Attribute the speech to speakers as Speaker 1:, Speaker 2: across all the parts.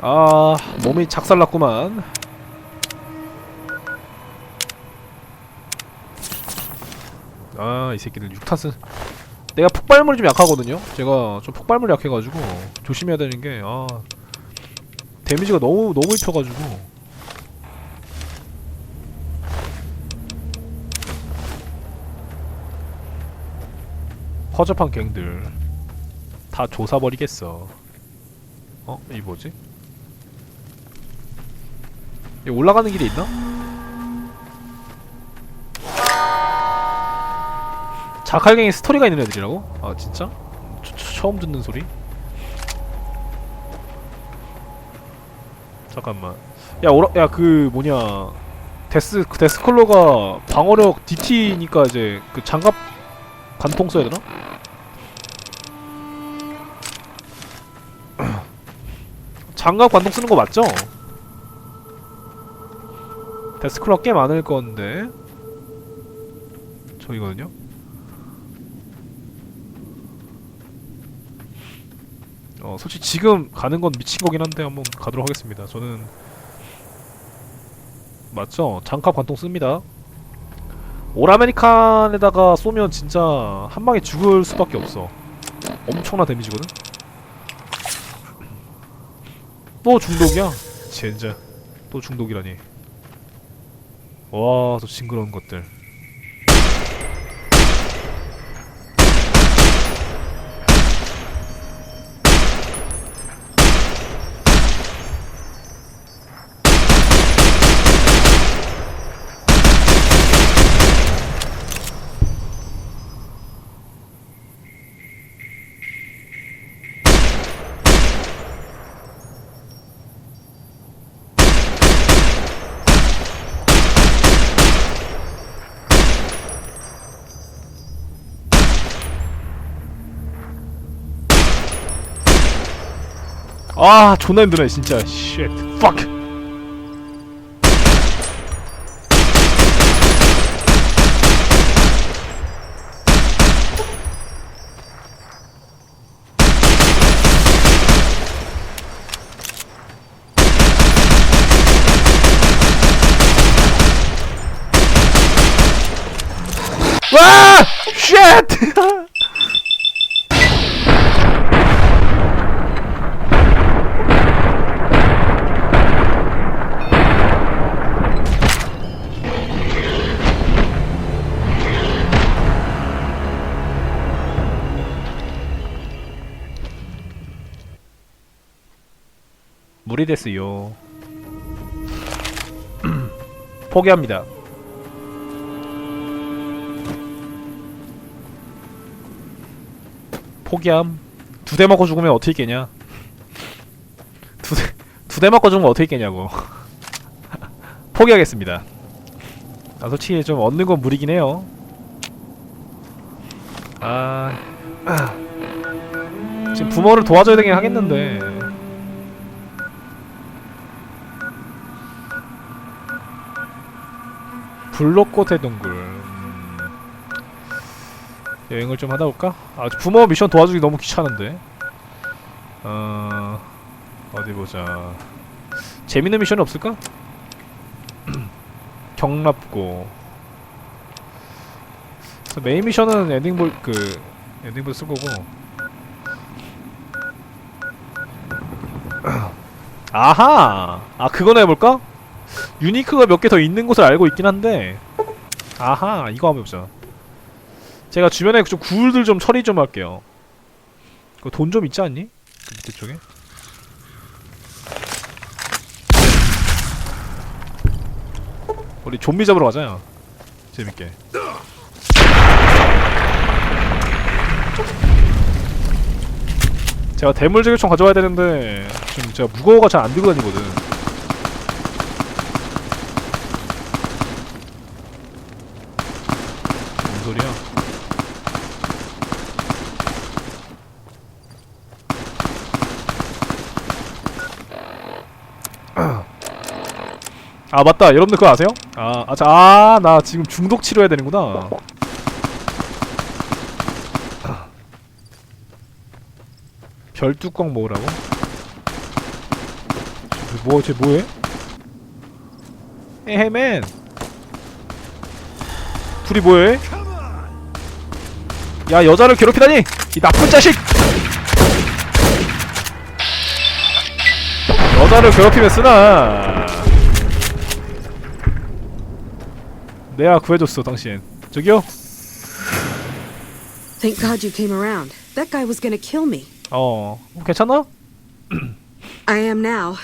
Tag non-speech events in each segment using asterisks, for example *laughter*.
Speaker 1: 아 몸이 작살났구만. 아 이 새끼들 6탄스. 내가 폭발물이 좀 약하거든요? 제가 좀 폭발물이 약해가지고 조심해야 되는 게 아 데미지가 너무 너무 입혀가지고. 허접한 갱들. 다 조사버리겠어. 어? 이 뭐지? 올라가는 길이 있나? 자칼갱이 스토리가 있는 애들이라고? 아 진짜? 처, 처, 처음 듣는 소리? 잠깐만 야 오라 야그 뭐냐 데스 그 데스컬러가 방어력 DT니까 이제 그 장갑 관통 써야 되나? *clears throat* 장갑 관통 쓰는 거 맞죠? 데스컬러 꽤 많을 건데 저기거든요? 어 솔직히 지금 가는 건 미친 거긴 한데 한번 가도록 하겠습니다 저는 맞죠? 장갑 관통 씁니다 오라메리칸에다가 쏘면 진짜 한 방에 죽을 수밖에 없어 엄청난 데미지거든? 또 중독이야? 젠장 또 중독이라니 와, 저 징그러운 것들. 아, 존나 힘드네, 진짜. 쉣. fuck. 와! 쉣! *laughs* 무리 됐어요. *clears throat* 포기합니다. 포기함. 두대 먹고 죽으면 어떻게 깨냐? 두 대, 두대 먹고 죽으면 어떻게 깨냐고. *laughs* 포기하겠습니다. 아, 솔직히 좀 얻는 건 무리긴 해요. 아, *clears throat* 지금 부모를 도와줘야 되긴 하겠는데. 블록꽃의 동굴 음, 여행을 좀 하다 올까? 아 부모 미션 도와주기 너무 귀찮은데 어... 어디 보자 재밌는 미션이 없을까? *clears throat* 경납고 메인 미션은 엔딩볼 그 엔딩볼 쓸 거고 *clears throat* 아하 아 그거나 해볼까? 유니크가 몇 개 더 있는 곳을 알고 있긴 한데. 아하 이거 한번 해보자 제가 주변에 좀 굴들 좀 처리 좀 할게요. 그 돈 좀 있지 않니? 그 밑에 쪽에? 우리 좀비 잡으러 가자 재밌게. 제가 대물 제격총 가져와야 되는데 지금 제가 무거워가 잘 안 들고 다니거든 뭔 소리야? 아 맞다 여러분들 그거 아세요? 아아나 지금 중독 치료해야 되는구나 별 뚜껑 먹으라고? 뭐, 쟤 뭐해? 에헤맨! 둘이 뭐해? 야, 여자를 괴롭히다니! 이 나쁜 자식! 여자를 괴롭히면 쓰나? 내가 구해줬어, 당신. 저기요?
Speaker 2: Thank God you came around. That guy was gonna kill me.
Speaker 1: 어, 괜찮아?
Speaker 2: I am now.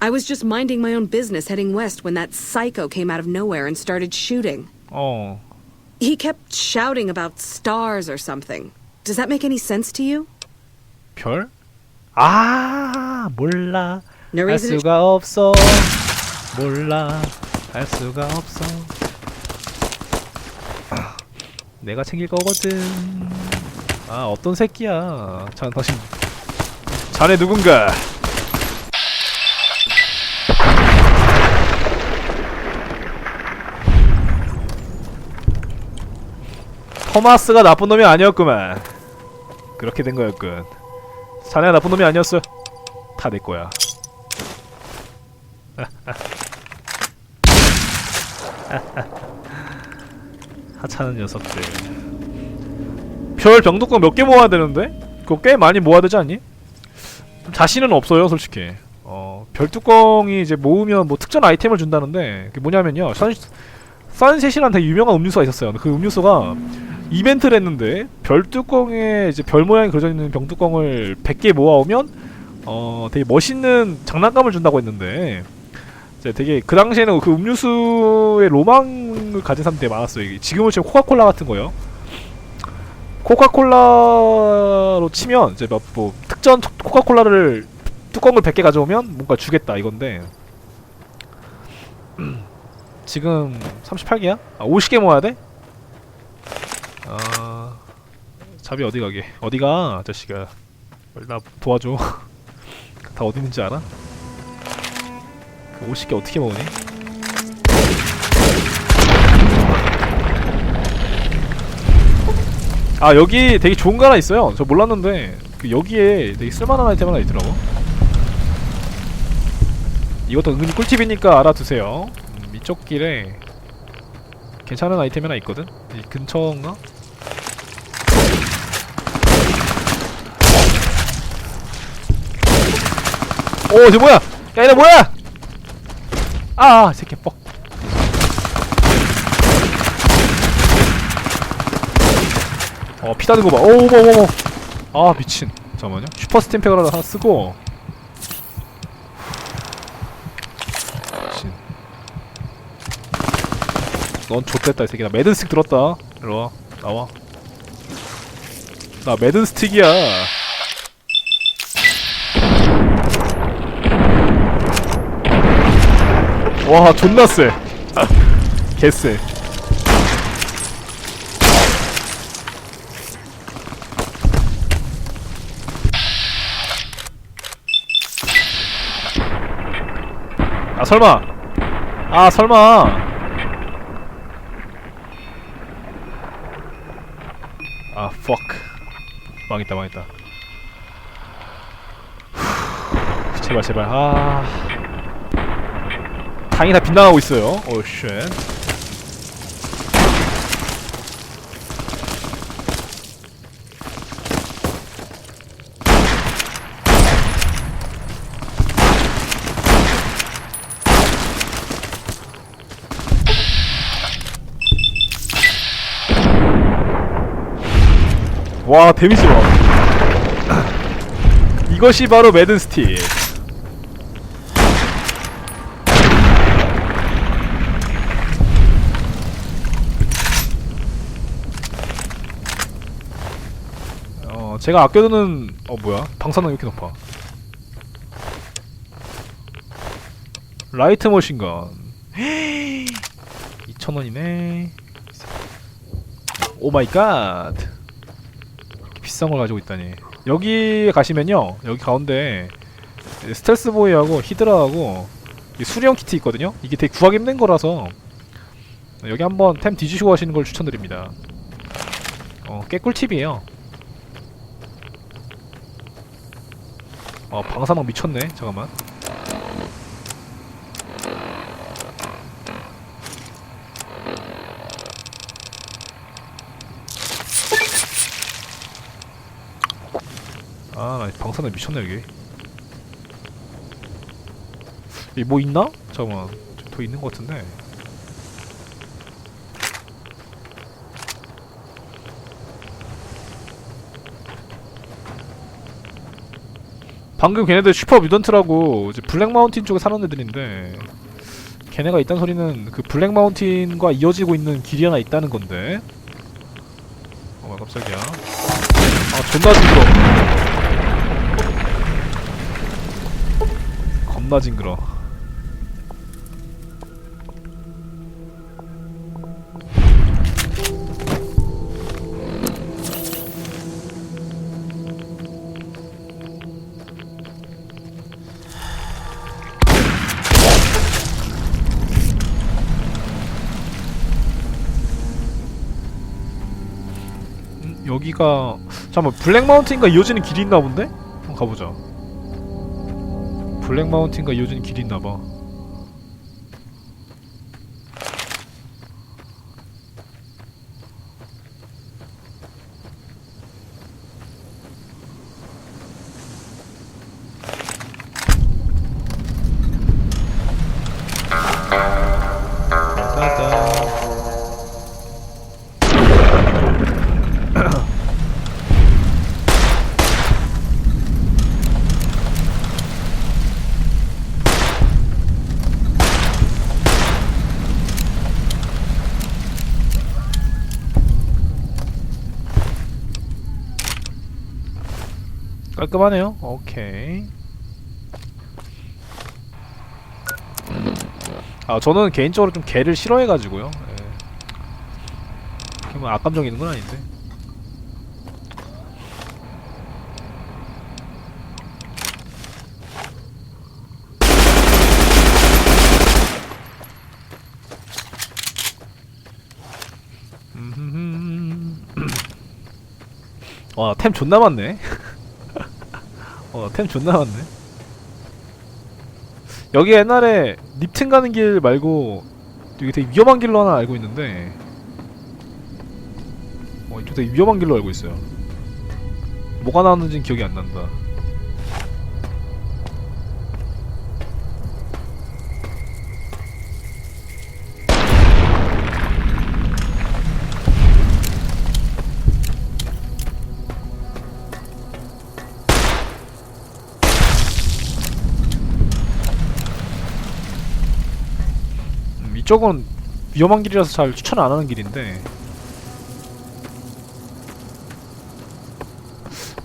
Speaker 2: I was just minding my own business heading west when that psycho came out of nowhere and started shooting.
Speaker 1: 어,
Speaker 2: He kept shouting about stars or something. Does that make any sense to you?
Speaker 1: 별? 아, 몰라.
Speaker 2: No
Speaker 1: 알
Speaker 2: reason.
Speaker 1: 수가 없어. 몰라. 알 수가 없어. 아, 내가 챙길 거거든. 아, 어떤 새끼야. 자, 당신. 자네 누군가? 토마스가 나쁜 놈이 아니었구만. 그렇게 된 거였군. 자네가 나쁜 놈이 아니었어. 다 내 거야. *laughs* 하찮은 녀석들. 별 병뚜껑 몇개 모아야 되는데? 그거 꽤 많이 모아야 되지 않니? 좀 자신은 없어요, 솔직히. 어, 별뚜껑이 이제 모으면 뭐 특전 아이템을 준다는데 그게 뭐냐면요. 선, 선셋이라는 되게 유명한 음료수가 있었어요. 그 음료수가 이벤트를 했는데 별뚜껑에 이제 별 모양이 그려져 있는 병뚜껑을 100개 모아오면 어 되게 멋있는 장난감을 준다고 했는데 이제 되게 그 당시에는 그 음료수의 로망을 가진 사람들이 많았어요. 지금은 지금 코카콜라 같은 거요. 코카콜라로 치면 이제 막뭐 특전 코카콜라를 뚜껑을 100개 가져오면 뭔가 주겠다 이건데 지금 38개야? 아 50개 모아야 돼? 아 잡이 어디 가게? 어디가 아저씨가 빨리 나 도와줘 *laughs* 다 어디 있는지 알아? 그 50개 어떻게 모으니? 아 여기 되게 좋은 거 하나 있어요 저 몰랐는데 그 여기에 되게 쓸만한 아이템 하나 있더라고 이것도 은근히 꿀팁이니까 알아두세요 음, 이쪽 길에 괜찮은 아이템 하나 있거든? 이 근처인가? 오, 쟤 뭐야? 야, 얘네 뭐야? 아, 아, 이 새끼 뻑. 어, 피 나는 거 봐. 오, 어머, 어머, 어머. 아, 미친. 잠깐만요. 슈퍼 스탬팩을 하나 쓰고. 미친. 넌 좆됐다, 이 새끼. 나 매든 스틱 들었다. 일로 와. 나와. 나 매든 스틱이야. 와 존나 쎄. 개쎄. 아 설마. 아 설마. 아 fuck. 망했다 망했다. 후, 제발 제발. 아 당이 다 빗나가고 있어요. 오 쉣. 와 데미지 봐. 이것이 바로 매든 스틱. 제가 아껴두는 어 뭐야? 방사능 왜 이렇게 높아? 라이트 머신건 2,000원이네. *gasps* 오 마이 갓. 비싼 걸 가지고 있다니. 여기 가시면요. 여기 가운데 스텔스 보이하고 히드라하고 이 수리형 키트 있거든요. 이게 되게 구하기 힘든 거라서 여기 한번 템 뒤지시고 가시는 걸 추천드립니다. 어, 꽤 꿀팁이에요. 어 방사망 미쳤네. 잠깐만. 아나 방사망 미쳤네 여기. 이뭐 있나? 잠깐만. 더 있는 것 같은데. 방금 걔네들 슈퍼 뮤던트라고 이제 블랙 마운틴 쪽에 사는 애들인데 걔네가 있단 소리는 그 블랙 마운틴과 이어지고 있는 길이 하나 있다는 건데. 어머 깜짝이야. 아 존나 징그러. 겁나 징그러 여기가 잠깐만 블랙 마운틴과 이어지는 길이 있나 본데? 한번 가보자 블랙 마운틴과 이어지는 길이 있나 봐 깔끔하네요. 오케이. 아 저는 개인적으로 좀 개를 싫어해가지고요. 예. 악감정 있는 건 아닌데. 음흠흠. *clears throat* 와, 템 존나 많네. *laughs* 어, 템 존나 많네. 여기 옛날에 립튼 가는 길 말고 여기 되게 위험한 길로 하나 알고 있는데 어, 이쪽 되게 위험한 길로 알고 있어요. 뭐가 나왔는지는 기억이 안 난다. 음, 이쪽은 위험한 길이라서 잘 추천 안 하는 길인데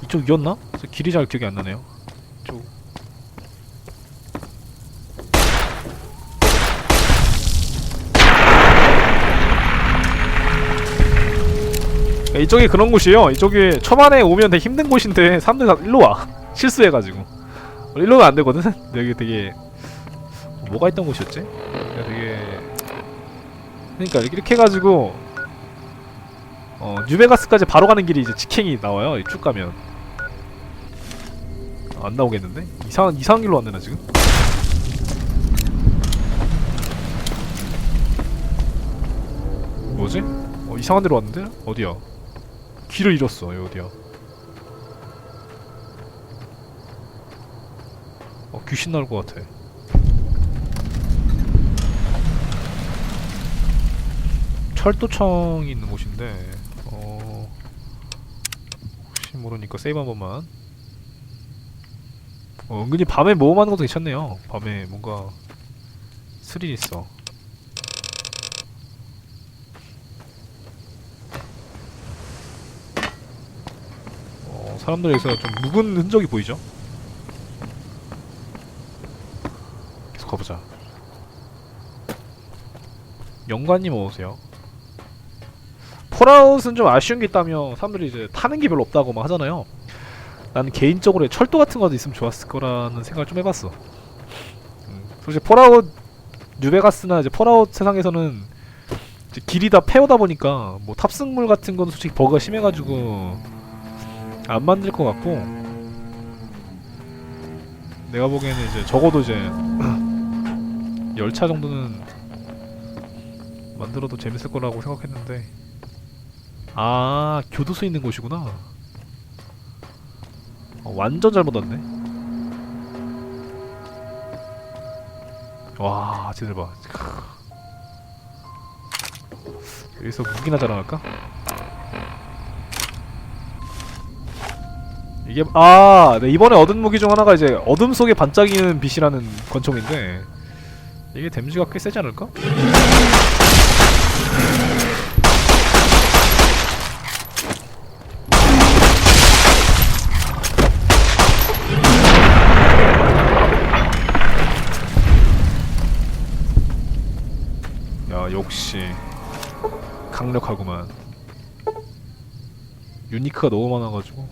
Speaker 1: 이쪽이었나? 저 길이 잘 기억이 안 나네요. 이쪽. 야, 이쪽이 그런 곳이에요. 이쪽이 초반에 오면 되게 힘든 곳인데 *laughs* 사람들 다 일로 와. *laughs* 실수해가지고. 일로 가면 안 되거든. *laughs* 여기 되게 뭐가 있던 곳이었지? 되게 그러니까 이렇게 해가지고 어 뉴베가스까지 바로 가는 길이 이제 직행이 나와요. 쭉 가면 안 나오겠는데? 이상한 이상한 길로 왔네 나 지금. 뭐지? 어 이상한 데로 왔는데? 어디야? 길을 잃었어. 여기 어디야? 어 귀신 나올 것 같아. 철도청이 있는 곳인데 어 혹시 모르니까 세이브 한 번만. 어, 은근히 밤에 모험하는 것도 괜찮네요. 밤에 뭔가 스릴 있어. 어, 사람들 여기서 좀 묵은 흔적이 보이죠? 계속 가보자. 영관님 어서오세요 폴아웃은 좀 아쉬운 게 있다면 사람들이 이제 타는 게 별로 없다고 막 하잖아요. 나는 개인적으로 철도 같은 거도 있으면 좋았을 거라는 생각을 좀 해봤어. 음, 솔직히 폴아웃 뉴베가스나 이제 폴아웃 세상에서는 이제 길이 다 폐허다 보니까 뭐 탑승물 같은 건 솔직히 버그가 심해가지고 안 만들 것 같고 내가 보기에는 이제 적어도 이제 *clears throat* 열차 정도는 만들어도 재밌을 거라고 생각했는데 아 교도소 있는 곳이구나 어, 완전 잘못 왔네. 와, 쟤들 봐. 크. 여기서 무기나 자랑할까? 이게 아, 네, 이번에 얻은 무기 중 하나가 이제 어둠 속에 반짝이는 빛이라는 권총인데 이게 데미지가 꽤 세지 않을까? 역시 강력하구만. 유니크가 너무 많아가지고.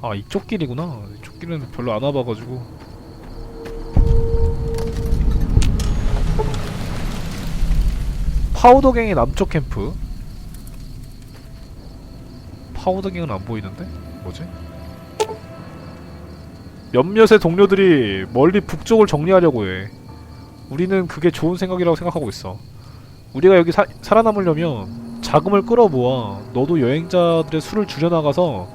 Speaker 1: 아 이쪽 길이구나. 이쪽 길은 별로 안 와봐가지고. 파우더갱의 남쪽 캠프? 파우더갱은 안 보이는데? 뭐지? 몇몇의 동료들이 멀리 북쪽을 정리하려고 해. 우리는 그게 좋은 생각이라고 생각하고 있어. 우리가 여기 사, 살아남으려면 자금을 끌어모아 너도 여행자들의 수를 줄여나가서